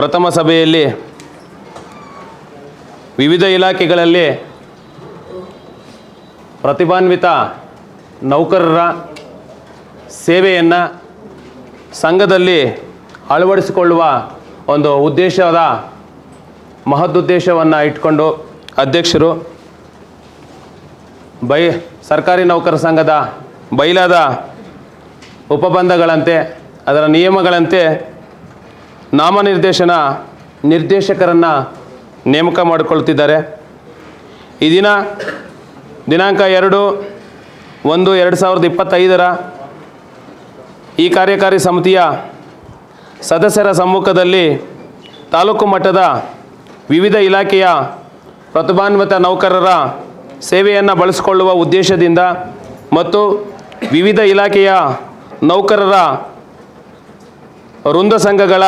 ಪ್ರಥಮ ಸಭೆಯಲ್ಲಿ ವಿವಿಧ ಇಲಾಖೆಗಳಲ್ಲಿ ಪ್ರತಿಭಾನ್ವಿತ ನೌಕರರ ಸೇವೆಯನ್ನು ಸಂಘದಲ್ಲಿ ಅಳವಡಿಸಿಕೊಳ್ಳುವ ಒಂದು ಉದ್ದೇಶದ ಮಹದುದ್ದೇಶವನ್ನು ಇಟ್ಕೊಂಡು ಅಧ್ಯಕ್ಷರು, ಬೈ ಸರ್ಕಾರಿ ನೌಕರ ಸಂಘದ ಬೈಲಾದ ಉಪಬಂಧಗಳಂತೆ, ಅದರ ನಿಯಮಗಳಂತೆ ನಾಮನಿರ್ದೇಶನ ನಿರ್ದೇಶಕರನ್ನು ನೇಮಕ ಮಾಡಿಕೊಳ್ತಿದ್ದಾರೆ. ಈ ದಿನ ದಿನಾಂಕ ಎರಡು ಒಂದು ಎರಡು ಸಾವಿರದ ಇಪ್ಪತ್ತೈದರ ಈ ಕಾರ್ಯಕಾರಿ ಸಮಿತಿಯ ಸದಸ್ಯರ ಸಮ್ಮುಖದಲ್ಲಿ ತಾಲೂಕು ಮಟ್ಟದ ವಿವಿಧ ಇಲಾಖೆಯ ಪ್ರತಿಭಾನ್ವಿತ ನೌಕರರ ಸೇವೆಯನ್ನು ಬಳಸಿಕೊಳ್ಳುವ ಉದ್ದೇಶದಿಂದ ಮತ್ತು ವಿವಿಧ ಇಲಾಖೆಯ ನೌಕರರ ವೃಂದ ಸಂಘಗಳ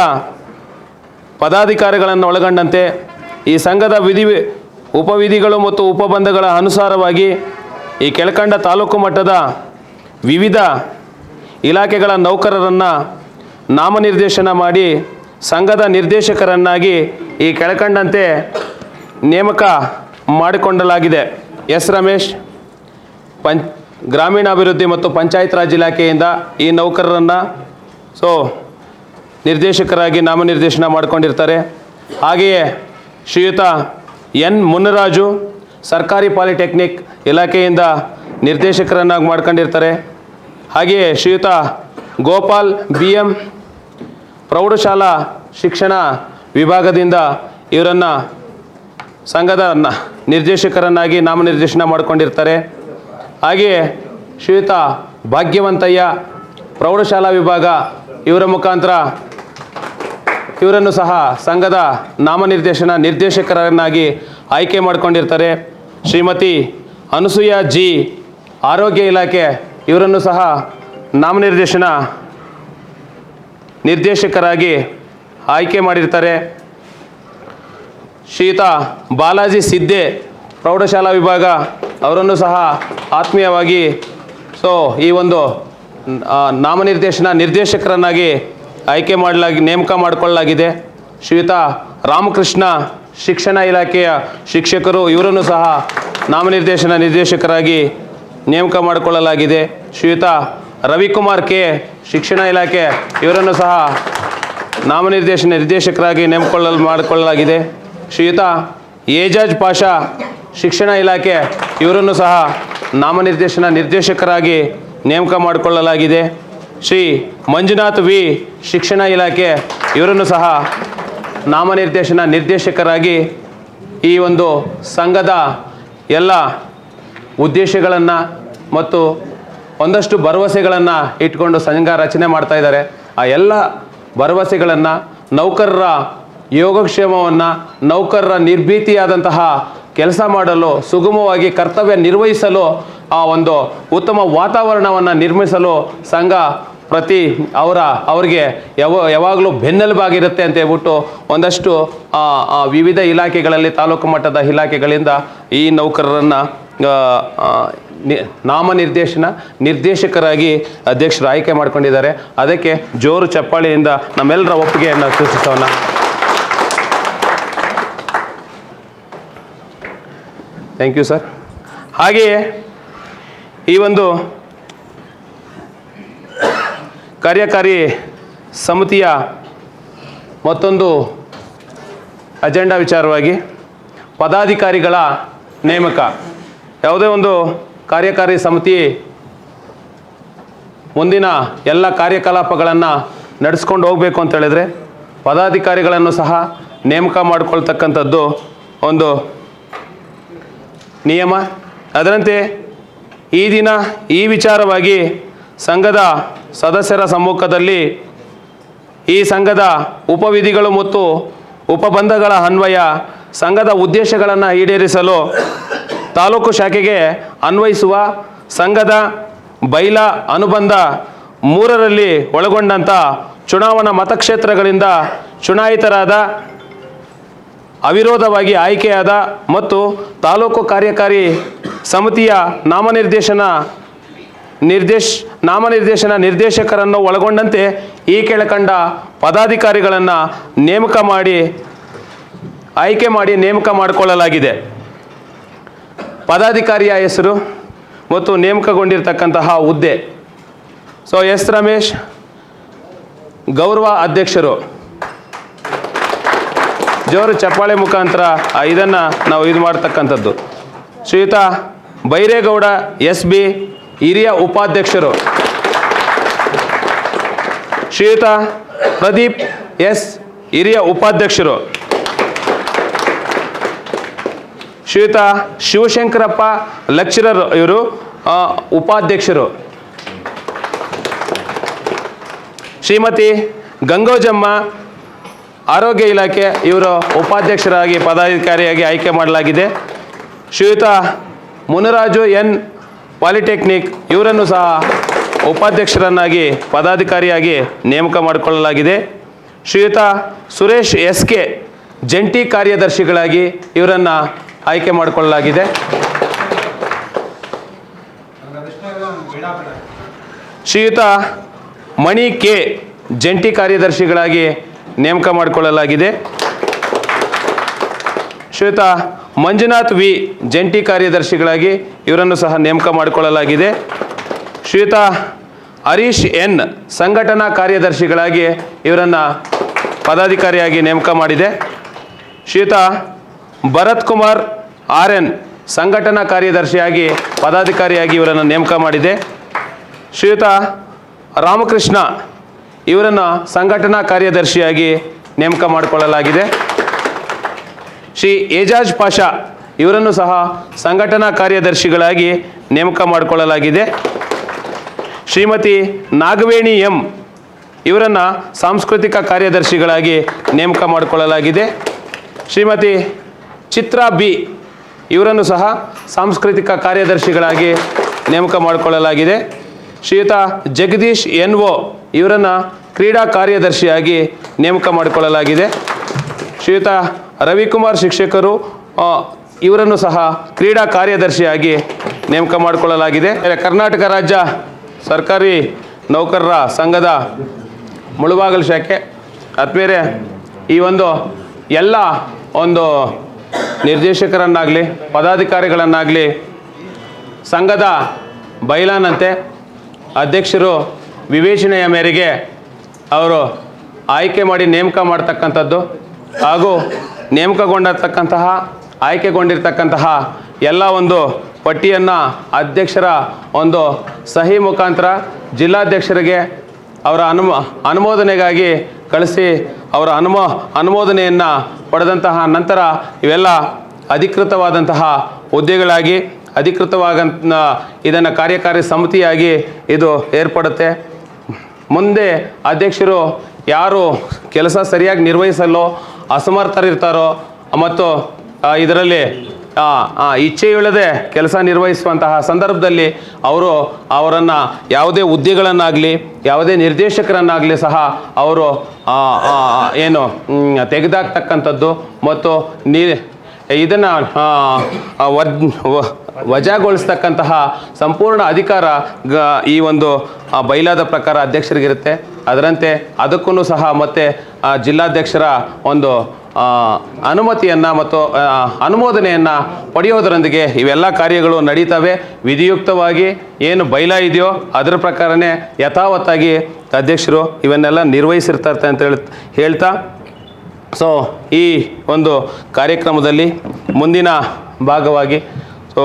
ಪದಾಧಿಕಾರಿಗಳನ್ನು ಒಳಗೊಂಡಂತೆ ಈ ಸಂಘದ ವಿಧಿ ಉಪವಿಧಿಗಳು ಮತ್ತು ಉಪಬಂಧಗಳ ಅನುಸಾರವಾಗಿ ಈ ಕೆಳಕಂಡ ತಾಲೂಕು ಮಟ್ಟದ ವಿವಿಧ ಇಲಾಖೆಗಳ ನೌಕರರನ್ನು ನಾಮನಿರ್ದೇಶನ ಮಾಡಿ ಸಂಘದ ನಿರ್ದೇಶಕರನ್ನಾಗಿ ಈ ಕೆಳಕಂಡಂತೆ ನೇಮಕ ಮಾಡಿಕೊಂಡಲಾಗಿದೆ. ಎಸ್ ರಮೇಶ್, ಪಂ, ಗ್ರಾಮೀಣಾಭಿವೃದ್ಧಿ ಮತ್ತು ಪಂಚಾಯತ್ ರಾಜ್ ಇಲಾಖೆಯಿಂದ ಈ ನೌಕರರನ್ನು ಸೊ ನಿರ್ದೇಶಕರಾಗಿ ನಾಮನಿರ್ದೇಶನ ಮಾಡಿಕೊಂಡಿರ್ತಾರೆ. ಹಾಗೆಯೇ ಶ್ರೀಯುತ ಎನ್ ಮುನ್ನರಾಜು ಸರ್ಕಾರಿ ಪಾಲಿಟೆಕ್ನಿಕ್ ಇಲಾಖೆಯಿಂದ ನಿರ್ದೇಶಕರನ್ನಾಗಿ ಮಾಡ್ಕೊಂಡಿರ್ತಾರೆ. ಹಾಗೆಯೇ ಶ್ರೀಯುತ ಗೋಪಾಲ್ ಬಿ ಎಂ ಪ್ರೌಢಶಾಲಾ ಶಿಕ್ಷಣ ವಿಭಾಗದಿಂದ ಇವರನ್ನು ಸಂಘದ ನಿರ್ದೇಶಕರನ್ನಾಗಿ ನಾಮನಿರ್ದೇಶನ ಮಾಡಿಕೊಂಡಿರ್ತಾರೆ. ಹಾಗೆಯೇ ಶ್ರೀಯುತ ಭಾಗ್ಯವಂತಯ್ಯ ಪ್ರೌಢಶಾಲಾ ವಿಭಾಗ ಇವರ ಮುಖಾಂತರ ಇವರನ್ನು ಸಹ ಸಂಘದ ನಾಮನಿರ್ದೇಶನ ನಿರ್ದೇಶಕರನ್ನಾಗಿ ಆಯ್ಕೆ ಮಾಡಿಕೊಂಡಿರ್ತಾರೆ. ಶ್ರೀಮತಿ ಅನಸೂಯ ಜಿ ಆರೋಗ್ಯ ಇಲಾಖೆ ಇವರನ್ನು ಸಹ ನಾಮನಿರ್ದೇಶನ ನಿರ್ದೇಶಕರಾಗಿ ಆಯ್ಕೆ ಮಾಡಿರ್ತಾರೆ. ಶ್ರೀಯುತ ಬಾಲಾಜಿ ಸಿದ್ದೆ ಪ್ರೌಢಶಾಲಾ ವಿಭಾಗ ಅವರನ್ನು ಸಹ ಆತ್ಮೀಯವಾಗಿ ಸೊ ಈ ಒಂದು ನಾಮನಿರ್ದೇಶನ ನಿರ್ದೇಶಕರನ್ನಾಗಿ ಆಯ್ಕೆ ಮಾಡಲಾಗಿ, ನೇಮಕ ಮಾಡಿಕೊಳ್ಳಲಾಗಿದೆ. ಶ್ರೀಯುತ ರಾಮಕೃಷ್ಣ ಶಿಕ್ಷಣ ಇಲಾಖೆಯ ಶಿಕ್ಷಕರು, ಇವರನ್ನು ಸಹ ನಾಮನಿರ್ದೇಶನ ನಿರ್ದೇಶಕರಾಗಿ ನೇಮಕ ಮಾಡಿಕೊಳ್ಳಲಾಗಿದೆ. ಶ್ರೀಯುತ ರವಿಕುಮಾರ್ ಕೆ. ಶಿಕ್ಷಣ ಇಲಾಖೆ, ಇವರನ್ನು ಸಹ ನಾಮನಿರ್ದೇಶನ ನಿರ್ದೇಶಕರಾಗಿ ನೇಮಕೊಳ್ಳಲು, ಮಾಡಿಕೊಳ್ಳಲಾಗಿದೆ. ಶ್ರೀಯುತ ಏಜಾಜ್ ಪಾಷಾ ಶಿಕ್ಷಣ ಇಲಾಖೆ, ಇವರನ್ನು ಸಹ ನಾಮನಿರ್ದೇಶನ ನಿರ್ದೇಶಕರಾಗಿ ನೇಮಕ ಮಾಡಿಕೊಳ್ಳಲಾಗಿದೆ. ಶ್ರೀ ಮಂಜುನಾಥ್ ವಿ ಶಿಕ್ಷಣ ಇಲಾಖೆ ಇವರನ್ನು ಸಹ ನಾಮನಿರ್ದೇಶನ ನಿರ್ದೇಶಕರಾಗಿ ಈ ಒಂದು ಸಂಘದ ಎಲ್ಲ ಉದ್ದೇಶಗಳನ್ನು ಮತ್ತು ಒಂದಷ್ಟು ಭರವಸೆಗಳನ್ನು ಇಟ್ಕೊಂಡು ಸಂಘ ರಚನೆ ಮಾಡ್ತಾ ಇದ್ದಾರೆ. ಆ ಎಲ್ಲ ಭರವಸೆಗಳನ್ನು ನೌಕರರ ಯೋಗಕ್ಷೇಮವನ್ನು ನೌಕರರ ನಿರ್ಭೀತಿಯಾದಂತಹ ಕೆಲಸ ಮಾಡಲು ಸುಗಮವಾಗಿ ಕರ್ತವ್ಯ ನಿರ್ವಹಿಸಲು ಆ ಒಂದು ಉತ್ತಮ ವಾತಾವರಣವನ್ನು ನಿರ್ಮಿಸಲು ಸಂಘ ಪ್ರತಿ ಅವರ, ಅವ್ರಿಗೆ ಯಾವ, ಯಾವಾಗಲೂ ಬೆನ್ನೆಲುಬಾಗಿರುತ್ತೆ ಅಂತ ಹೇಳ್ಬಿಟ್ಟು ಒಂದಷ್ಟು ವಿವಿಧ ಇಲಾಖೆಗಳಲ್ಲಿ, ತಾಲೂಕು ಮಟ್ಟದ ಇಲಾಖೆಗಳಿಂದ ಈ ನೌಕರರನ್ನು ನಾಮನಿರ್ದೇಶನ ನಿರ್ದೇಶಕರಾಗಿ ಅಧ್ಯಕ್ಷರು ಆಯ್ಕೆ ಮಾಡ್ಕೊಂಡಿದ್ದಾರೆ. ಅದಕ್ಕೆ ಜೋರು ಚಪ್ಪಾಳಿಯಿಂದ ನಮ್ಮೆಲ್ಲರ ಒಪ್ಪಿಗೆಯನ್ನು ಸೂಚಿಸೋಣ. ಥ್ಯಾಂಕ್ ಯು ಸರ್ ಹಾಗೆಯೇ ಈ ಒಂದು ಕಾರ್ಯಕಾರಿ ಸಮಿತಿಯ ಮತ್ತೊಂದು ಅಜೆಂಡಾ ವಿಚಾರವಾಗಿ ಪದಾಧಿಕಾರಿಗಳ ನೇಮಕ. ಯಾವುದೇ ಒಂದು ಕಾರ್ಯಕಾರಿ ಸಮಿತಿ ಮುಂದಿನ ಎಲ್ಲ ಕಾರ್ಯಕಲಾಪಗಳನ್ನು ನಡೆಸ್ಕೊಂಡು ಹೋಗಬೇಕು ಅಂತ ಹೇಳಿದರೆ ಪದಾಧಿಕಾರಿಗಳನ್ನು ಸಹ ನೇಮಕ ಮಾಡಿಕೊಳ್ತಕ್ಕಂಥದ್ದು ಒಂದು ನಿಯಮ. ಅದರಂತೆ ಈ ದಿನ ಈ ವಿಚಾರವಾಗಿ ಸಂಘದ ಸದಸ್ಯರ ಸಮ್ಮುಖದಲ್ಲಿ ಈ ಸಂಘದ ಉಪವಿಧಿಗಳು ಮತ್ತು ಉಪಬಂಧಗಳ ಅನ್ವಯ, ಸಂಘದ ಉದ್ದೇಶಗಳನ್ನು ಈಡೇರಿಸಲು ತಾಲೂಕು ಶಾಖೆಗೆ ಅನ್ವಯಿಸುವ ಸಂಘದ ಬೈಲ ಅನುಬಂಧ ಮೂರರಲ್ಲಿ ಒಳಗೊಂಡಂಥ ಚುನಾವಣಾ ಮತಕ್ಷೇತ್ರಗಳಿಂದ ಚುನಾಯಿತರಾದ, ಅವಿರೋಧವಾಗಿ ಆಯ್ಕೆಯಾದ ಮತ್ತು ತಾಲೂಕು ಕಾರ್ಯಕಾರಿ ಸಮಿತಿಯ ನಾಮನಿರ್ದೇಶನ ನಿರ್ದೇಶ್ ನಾಮನಿರ್ದೇಶನ ನಿರ್ದೇಶಕರನ್ನು ಒಳಗೊಂಡಂತೆ ಈ ಕೆಳಕಂಡ ಪದಾಧಿಕಾರಿಗಳನ್ನು ನೇಮಕ ಮಾಡಿ, ಆಯ್ಕೆ ಮಾಡಿ ನೇಮಕ ಮಾಡಿಕೊಳ್ಳಲಾಗಿದೆ. ಪದಾಧಿಕಾರಿಯ ಹೆಸರು ಮತ್ತು ನೇಮಕಗೊಂಡಿರ್ತಕ್ಕಂತಹ ಹುದ್ದೆ. ಸೊ ಎಸ್ ರಮೇಶ್, ಗೌರವ ಅಧ್ಯಕ್ಷರು. ಜೋರು ಚಪ್ಪಾಳೆ ಮುಖಾಂತರ ಇದನ್ನು ನಾವು ಇದು ಮಾಡ್ತಕ್ಕಂಥದ್ದು. ಶ್ರೀಯುತ ಬೈರೇಗೌಡ, ಎಸ್ ಬಿ ಹಿರಿಯ ಉಪಾಧ್ಯಕ್ಷರು ಶ್ರೀಯುತ ಪ್ರದೀಪ್ ಎಸ್ ಹಿರಿಯ ಉಪಾಧ್ಯಕ್ಷರು ಶ್ರೀಯುತ ಶಿವಶಂಕರಪ್ಪ ಲೆಕ್ಚರರ್ ಇವರು ಉಪಾಧ್ಯಕ್ಷರು. ಶ್ರೀಮತಿ ಗಂಗೋಜಮ್ಮ ಆರೋಗ್ಯ ಇಲಾಖೆ ಇವರು ಉಪಾಧ್ಯಕ್ಷರಾಗಿ, ಪದಾಧಿಕಾರಿಯಾಗಿ ಆಯ್ಕೆ ಮಾಡಲಾಗಿದೆ. ಶ್ರೀಯುತ ಮುನರಾಜು ಎನ್ ಪಾಲಿಟೆಕ್ನಿಕ್ ಇವರನ್ನು ಸಹ ಉಪಾಧ್ಯಕ್ಷರನ್ನಾಗಿ, ಪದಾಧಿಕಾರಿಯಾಗಿ ನೇಮಕ ಮಾಡಿಕೊಳ್ಳಲಾಗಿದೆ. ಶ್ರೀಯುತ ಸುರೇಶ್ ಎಸ್ ಕೆ ಜಂಟಿ ಕಾರ್ಯದರ್ಶಿಗಳಾಗಿ ಇವರನ್ನು ಆಯ್ಕೆ ಮಾಡಿಕೊಳ್ಳಲಾಗಿದೆ. ಶ್ರೀಯುತ ಮಣಿ ಕೆ ಜಂಟಿ ಕಾರ್ಯದರ್ಶಿಗಳಾಗಿ ನೇಮಕ ಮಾಡಿಕೊಳ್ಳಲಾಗಿದೆ. ಶ್ರೀಯುತ ಮಂಜುನಾಥ್ ವಿ ಜಂಟಿ ಕಾರ್ಯದರ್ಶಿಗಳಾಗಿ ಇವರನ್ನು ಸಹ ನೇಮಕ ಮಾಡಿಕೊಳ್ಳಲಾಗಿದೆ. ಶ್ರೀಯುತ ಹರೀಶ್ ಎನ್ ಸಂಘಟನಾ ಕಾರ್ಯದರ್ಶಿಗಳಾಗಿ ಇವರನ್ನು ಪದಾಧಿಕಾರಿಯಾಗಿ ನೇಮಕ ಮಾಡಿದೆ. ಶ್ರೀಯುತ ಭರತ್ ಕುಮಾರ್ ಆರ್ ಎನ್ ಸಂಘಟನಾ ಕಾರ್ಯದರ್ಶಿಯಾಗಿ ಪದಾಧಿಕಾರಿಯಾಗಿ ಇವರನ್ನು ನೇಮಕ ಮಾಡಿದೆ. ಶ್ರೀಯುತ ರಾಮಕೃಷ್ಣ ಇವರನ್ನು ಸಂಘಟನಾ ಕಾರ್ಯದರ್ಶಿಯಾಗಿ ನೇಮಕ ಮಾಡಿಕೊಳ್ಳಲಾಗಿದೆ. ಶ್ರೀ ಏಜಾಜ್ ಪಾಷಾ ಇವರನ್ನು ಸಹ ಸಂಘಟನಾ ಕಾರ್ಯದರ್ಶಿಗಳಾಗಿ ನೇಮಕ ಮಾಡಿಕೊಳ್ಳಲಾಗಿದೆ. ಶ್ರೀಮತಿ ನಾಗವೇಣಿ ಎಂ ಇವರನ್ನು ಸಾಂಸ್ಕೃತಿಕ ಕಾರ್ಯದರ್ಶಿಗಳಾಗಿ ನೇಮಕ ಮಾಡಿಕೊಳ್ಳಲಾಗಿದೆ. ಶ್ರೀಮತಿ ಚಿತ್ರಾ ಬಿ ಇವರನ್ನು ಸಹ ಸಾಂಸ್ಕೃತಿಕ ಕಾರ್ಯದರ್ಶಿಗಳಾಗಿ ನೇಮಕ ಮಾಡಿಕೊಳ್ಳಲಾಗಿದೆ. ಶ್ರೀಯುತ ಜಗದೀಶ್ ಎನ್ ಒ ಇವರನ್ನು ಕ್ರೀಡಾ ಕಾರ್ಯದರ್ಶಿಯಾಗಿ ನೇಮಕ ಮಾಡಿಕೊಳ್ಳಲಾಗಿದೆ. ಶ್ರೀಯುತ ರವಿಕುಮಾರ್ ಶಿಕ್ಷಕರು ಇವರನ್ನು ಸಹ ಕ್ರೀಡಾ ಕಾರ್ಯದರ್ಶಿಯಾಗಿ ನೇಮಕ ಮಾಡಿಕೊಳ್ಳಲಾಗಿದೆ. ಕರ್ನಾಟಕ ರಾಜ್ಯ ಸರ್ಕಾರಿ ನೌಕರರ ಸಂಘದ ಮುಳುಬಾಗಲು ಶಾಖೆ ಅದ್ಮೇಲೆ ಈ ಒಂದು ಎಲ್ಲ ಒಂದು ನಿರ್ದೇಶಕರನ್ನಾಗಲಿ, ಪದಾಧಿಕಾರಿಗಳನ್ನಾಗಲಿ ಸಂಘದ ಬೈಲಾನಂತೆ ಅಧ್ಯಕ್ಷರು ವಿವೇಚನೆಯ ಮೇರೆಗೆ ಅವರು ಆಯ್ಕೆ ಮಾಡಿ ನೇಮಕ ಮಾಡ್ತಕ್ಕಂಥದ್ದು ಹಾಗೂ ನೇಮಕಗೊಂಡಿರ್ತಕ್ಕಂತಹ ಆಯ್ಕೆಗೊಂಡಿರ್ತಕ್ಕಂತಹ ಎಲ್ಲ ಒಂದು ಪಟ್ಟಿಯನ್ನು ಅಧ್ಯಕ್ಷರ ಒಂದು ಸಹಿ ಮುಖಾಂತರ ಜಿಲ್ಲಾಧ್ಯಕ್ಷರಿಗೆ ಅವರ ಅನುಮ, ಅನುಮೋದನೆಗಾಗಿ ಕಳಿಸಿ ಅವರ ಅನುಮೋ, ಅನುಮೋದನೆಯನ್ನು ಪಡೆದಂತಹ ನಂತರ ಇವೆಲ್ಲ ಅಧಿಕೃತವಾದಂತಹ ಹುದ್ದೆಗಳಾಗಿ ಅಧಿಕೃತವಾಗ ಇದನ್ನು ಕಾರ್ಯಕಾರಿ ಸಮಿತಿಯಾಗಿ ಇದು ಏರ್ಪಡುತ್ತೆ. ಮುಂದೆ ಅಧ್ಯಕ್ಷರು ಯಾರು ಕೆಲಸ ಸರಿಯಾಗಿ ನಿರ್ವಹಿಸಲು ಅಸಮರ್ಥರಿರ್ತಾರೋ ಮತ್ತು ಇದರಲ್ಲಿ ಇಚ್ಛೆಯುಳ್ಳದೆ ಕೆಲಸ ನಿರ್ವಹಿಸುವಂತಹ ಸಂದರ್ಭದಲ್ಲಿ ಅವರು ಅವರನ್ನು ಯಾವುದೇ ಹುದ್ದೆಗಳನ್ನಾಗಲಿ, ಯಾವುದೇ ನಿರ್ದೇಶಕರನ್ನಾಗಲಿ ಸಹ ಅವರು ಏನು ತೆಗೆದಾಕ್ತಕ್ಕಂಥದ್ದು ಮತ್ತು ನೀ, ಇದನ್ನು ವಜಾಗೊಳಿಸ್ತಕ್ಕಂತಹ ಸಂಪೂರ್ಣ ಅಧಿಕಾರ ಗ, ಈ ಒಂದು ಬೈಲಾದ ಪ್ರಕಾರ ಅಧ್ಯಕ್ಷರಿಗಿರುತ್ತೆ. ಅದರಂತೆ ಅದಕ್ಕೂ ಸಹ ಮತ್ತೆ ಜಿಲ್ಲಾಧ್ಯಕ್ಷರ ಒಂದು ಅನುಮತಿಯನ್ನು ಮತ್ತು ಅನುಮೋದನೆಯನ್ನು ಪಡೆಯೋದರೊಂದಿಗೆ ಇವೆಲ್ಲ ಕಾರ್ಯಗಳು ನಡೀತವೆ. ವಿಧಿಯುಕ್ತವಾಗಿ ಏನು ಬೈಲಾ ಇದೆಯೋ ಅದರ ಪ್ರಕಾರನೇ ಯಥಾವತ್ತಾಗಿ ಅಧ್ಯಕ್ಷರು ಇವನ್ನೆಲ್ಲ ನಿರ್ವಹಿಸಿರ್ತಾರೆ ಅಂತ ಹೇಳಿ, ಹೇಳ್ತಾ. ಸೊ ಈ ಒಂದು ಕಾರ್ಯಕ್ರಮದಲ್ಲಿ ಮುಂದಿನ ಭಾಗವಾಗಿ ಸೊ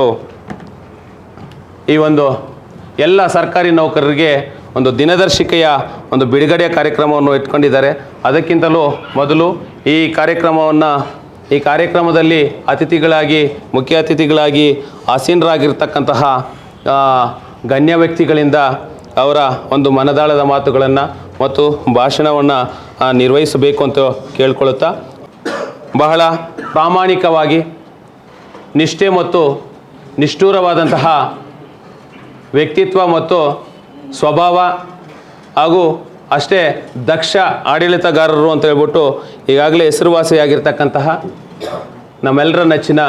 ಈ ಒಂದು ಎಲ್ಲ ಸರ್ಕಾರಿ ನೌಕರರಿಗೆ ಒಂದು ದಿನದರ್ಶಿಕೆಯ ಒಂದು ಬಿಡುಗಡೆಯ ಕಾರ್ಯಕ್ರಮವನ್ನು ಇಟ್ಕೊಂಡಿದ್ದಾರೆ ಅದಕ್ಕಿಂತಲೂ ಮೊದಲು ಈ ಕಾರ್ಯಕ್ರಮವನ್ನು, ಈ ಕಾರ್ಯಕ್ರಮದಲ್ಲಿ ಅತಿಥಿಗಳಾಗಿ, ಮುಖ್ಯ ಅತಿಥಿಗಳಾಗಿ ಆಸೀನರಾಗಿರ್ತಕ್ಕಂತಹ ಗಣ್ಯ ವ್ಯಕ್ತಿಗಳಿಂದ ಅವರ ಒಂದು ಮನದಾಳದ ಮಾತುಗಳನ್ನು ಮತ್ತು ಭಾಷಣವನ್ನು ನಿರ್ವಹಿಸಬೇಕು ಅಂತ ಕೇಳ್ಕೊಳ್ಳುತ್ತಾ ಬಹಳ ಪ್ರಾಮಾಣಿಕವಾಗಿ, ನಿಷ್ಠೆ ಮತ್ತು ನಿಷ್ಠೂರವಾದಂತಹ ವ್ಯಕ್ತಿತ್ವ ಮತ್ತು ಸ್ವಭಾವ ಹಾಗೂ ಅಷ್ಟೇ ದಕ್ಷ ಆಡಳಿತಗಾರರು ಅಂತ ಹೇಳ್ಬಿಟ್ಟು ಈಗಾಗಲೇ ಹೆಸರುವಾಸಿಯಾಗಿರ್ತಕ್ಕಂತಹ ನಮ್ಮೆಲ್ಲರ ನೆಚ್ಚಿನ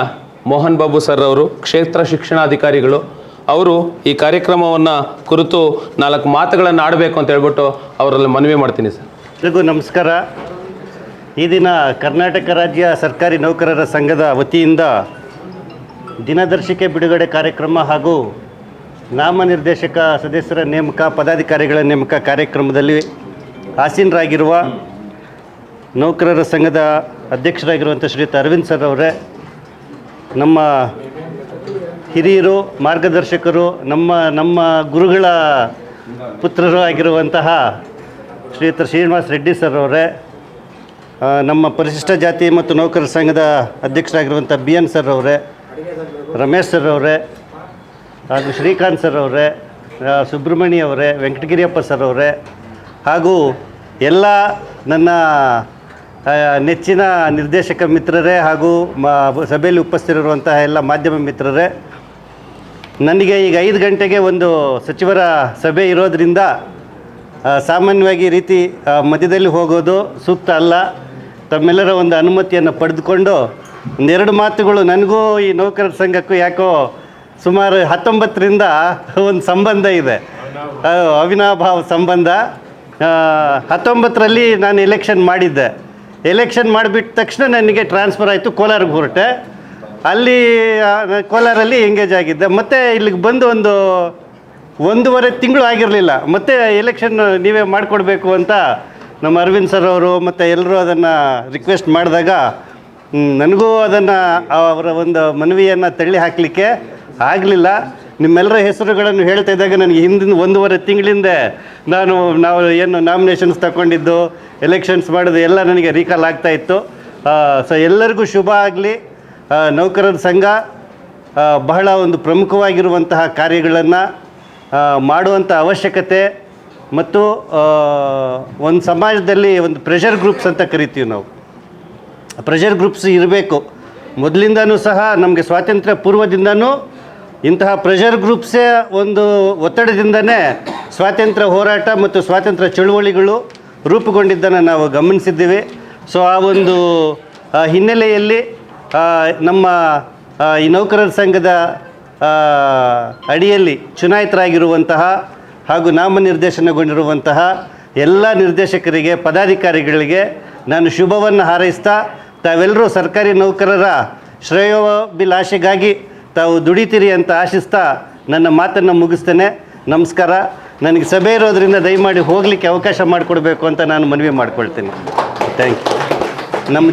ಮೋಹನ್ ಬಾಬು ಸರ್ ಅವರು, ಕ್ಷೇತ್ರ ಶಿಕ್ಷಣಾಧಿಕಾರಿಗಳು, ಅವರು ಈ ಕಾರ್ಯಕ್ರಮವನ್ನು ಕುರಿತು ನಾಲ್ಕು ಮಾತುಗಳನ್ನು ಆಡಬೇಕು ಅಂತ ಹೇಳ್ಬಿಟ್ಟು ಅವರಲ್ಲಿ ಮನವಿ ಮಾಡ್ತೀನಿ ಸರ್. ನಮಸ್ಕಾರ. ಈ ದಿನ ಕರ್ನಾಟಕ ರಾಜ್ಯ ಸರ್ಕಾರಿ ನೌಕರರ ಸಂಘದ ವತಿಯಿಂದ ದಿನದರ್ಶಿಕೆ ಬಿಡುಗಡೆ ಕಾರ್ಯಕ್ರಮ ಹಾಗೂ ನಾಮನಿರ್ದೇಶಕ ಸದಸ್ಯರ ನೇಮಕ, ಪದಾಧಿಕಾರಿಗಳ ನೇಮಕ ಕಾರ್ಯಕ್ರಮದಲ್ಲಿ ಆಸೀನರಾಗಿರುವ ನೌಕರರ ಸಂಘದ ಅಧ್ಯಕ್ಷರಾಗಿರುವಂಥ ಶ್ರೀಯುತ ಅರವಿಂದ್ ಸರ್ ಅವರೇ, ನಮ್ಮ ಹಿರಿಯರು, ಮಾರ್ಗದರ್ಶಕರು, ನಮ್ಮ ನಮ್ಮ ಗುರುಗಳ ಪುತ್ರರು ಆಗಿರುವಂತಹ ಶ್ರೀಯುತ ಶ್ರೀನಿವಾಸ್ ರೆಡ್ಡಿ ಸರ್ ಅವರೇ ನಮ್ಮ ಪರಿಶಿಷ್ಟ ಜಾತಿ ಮತ್ತು ನೌಕರರ ಸಂಘದ ಅಧ್ಯಕ್ಷರಾಗಿರುವಂಥ ಬಿ ಎನ್ ಸರ್ ಅವರೇ, ರಮೇಶ್ ಸರ್ ಅವರೇ ಹಾಗೂ ಶ್ರೀಕಾಂತ್ ಸರ್ ಅವರೇ ಸುಬ್ರಹ್ಮಣ್ಯ ಅವರೇ, ವೆಂಕಟಗಿರಿಯಪ್ಪ ಸರ್ ಅವರೇ, ಹಾಗೂ ಎಲ್ಲ ನನ್ನ ನೆಚ್ಚಿನ ನಿರ್ದೇಶಕ ಮಿತ್ರರೇ ಹಾಗೂ ಮ, ಸಭೆಯಲ್ಲಿ ಉಪಸ್ಥಿತಿರುವಂತಹ ಎಲ್ಲ ಮಾಧ್ಯಮ ಮಿತ್ರರೇ, ನನಗೆ ಈಗ ಐದು ಗಂಟೆಗೆ ಒಂದು ಸಚಿವರ ಸಭೆ ಇರೋದರಿಂದ ಸಾಮಾನ್ಯವಾಗಿ ರೀತಿ ಮಧ್ಯದಲ್ಲಿ ಹೋಗೋದು ಸೂಕ್ತ ಅಲ್ಲ. ತಮ್ಮೆಲ್ಲರ ಒಂದು ಅನುಮತಿಯನ್ನು ಪಡೆದುಕೊಂಡು, ಒಂದೆರಡು ಮಾತುಗಳು ನನಗೂ ಈ ನೌಕರರ ಸಂಘಕ್ಕೂ ಯಾಕೋ ಸುಮಾರು ಹತ್ತೊಂಬತ್ತರಿಂದ ಒಂದು ಸಂಬಂಧ ಇದೆ. ಅವಿನಾಭಾವ ಸಂಬಂಧ. ಹತ್ತೊಂಬತ್ತರಲ್ಲಿ ನಾನು ಎಲೆಕ್ಷನ್ ಮಾಡಿದ್ದೆ. ಎಲೆಕ್ಷನ್ ಮಾಡಿಬಿಟ್ಟ ತಕ್ಷಣ ನನಗೆ ಟ್ರಾನ್ಸ್ಫರ್ ಆಯಿತು ಕೋಲಾರಿಗೆ ಹೊರಟೆ ಅಲ್ಲಿ ಕೋಲಾರಲ್ಲಿ ಎಂಗೇಜ್ ಆಗಿದ್ದೆ. ಮತ್ತು ಇಲ್ಲಿಗೆ ಬಂದು ಒಂದು ಒಂದೂವರೆ ತಿಂಗಳು ಆಗಿರಲಿಲ್ಲ. ಮತ್ತು ಎಲೆಕ್ಷನ್ ನೀವೇ ಮಾಡಿಕೊಡ್ಬೇಕು ಅಂತ ನಮ್ಮ ಅರವಿಂದ್ ಸರ್ ಅವರು ಮತ್ತು ಎಲ್ಲರೂ ಅದನ್ನು ರಿಕ್ವೆಸ್ಟ್ ಮಾಡಿದಾಗ ನನಗೂ ಅದನ್ನು ಅವರ ಒಂದು ಮನವಿಯನ್ನು ತಳ್ಳಿ ಹಾಕಲಿಕ್ಕೆ ಆಗಲಿಲ್ಲ. ನಿಮ್ಮೆಲ್ಲರ ಹೆಸರುಗಳನ್ನು ಹೇಳ್ತಾ ಇದ್ದಾಗ ನನಗೆ ಹಿಂದಿನ ಒಂದೂವರೆ ತಿಂಗಳಿಂದ ನಾನು ನಾವು ಏನು ನಾಮಿನೇಷನ್ಸ್ ತಗೊಂಡಿದ್ದು ಎಲೆಕ್ಷನ್ಸ್ ಮಾಡೋದು ಎಲ್ಲ ನನಗೆ ರೀಕಾಲ್ ಆಗ್ತಾ ಇತ್ತು. ಸೊ ಎಲ್ಲರಿಗೂ ಶುಭ ಆಗಲಿ. ನೌಕರರ ಸಂಘ ಬಹಳ ಒಂದು ಪ್ರಮುಖವಾಗಿರುವಂತಹ ಕಾರ್ಯಗಳನ್ನು ಮಾಡುವಂಥ ಅವಶ್ಯಕತೆ ಮತ್ತು ಒಂದು ಸಮಾಜದಲ್ಲಿ ಒಂದು ಪ್ರೆಷರ್ ಗ್ರೂಪ್ಸ್ ಅಂತ ಕರಿತೀವಿ ನಾವು. ಪ್ರೆಷರ್ ಗ್ರೂಪ್ಸ್ ಇರಬೇಕು. ಮೊದಲಿಂದನೂ ಸಹ ನಮಗೆ ಸ್ವಾತಂತ್ರ್ಯ ಪೂರ್ವದಿಂದನೂ ಇಂತಹ ಪ್ರೆಷರ್ ಗ್ರೂಪ್ಸೇ ಒಂದು ಒತ್ತಡದಿಂದನೇ ಸ್ವಾತಂತ್ರ್ಯ ಹೋರಾಟ ಮತ್ತು ಸ್ವಾತಂತ್ರ್ಯ ಚಳುವಳಿಗಳು ರೂಪುಗೊಂಡಿದ್ದನ್ನು ನಾವು ಗಮನಿಸಿದ್ದೀವಿ. ಸೊ ಆ ಒಂದು ಹಿನ್ನೆಲೆಯಲ್ಲಿ ನಮ್ಮ ಈ ನೌಕರರ ಸಂಘದ ಅಡಿಯಲ್ಲಿ ಚುನಾಯಿತರಾಗಿರುವಂತಹ ಹಾಗೂ ನಾಮನಿರ್ದೇಶನಗೊಂಡಿರುವಂತಹ ಎಲ್ಲ ನಿರ್ದೇಶಕರಿಗೆ, ಪದಾಧಿಕಾರಿಗಳಿಗೆ ನಾನು ಶುಭವನ್ನು ಹಾರೈಸ್ತಾ, ತಾವೆಲ್ಲರೂ ಸರ್ಕಾರಿ ನೌಕರರ ಶ್ರೇಯೋಭಿಲಾಷೆಗಾಗಿ ತಾವು ದುಡಿತೀರಿ ಅಂತ ಆಶಿಸ್ತಾ ನನ್ನ ಮಾತನ್ನು ಮುಗಿಸ್ತೇನೆ. ನಮಸ್ಕಾರ. ನನಗೆ ಸಭೆ ಇರೋದ್ರಿಂದ ದಯಮಾಡಿ ಹೋಗಲಿಕ್ಕೆ ಅವಕಾಶ ಮಾಡಿಕೊಡ್ಬೇಕು ಅಂತ ನಾನು ಮನವಿ ಮಾಡ್ಕೊಳ್ತೇನೆ. ಥ್ಯಾಂಕ್ ಯು ನಮ್ಮ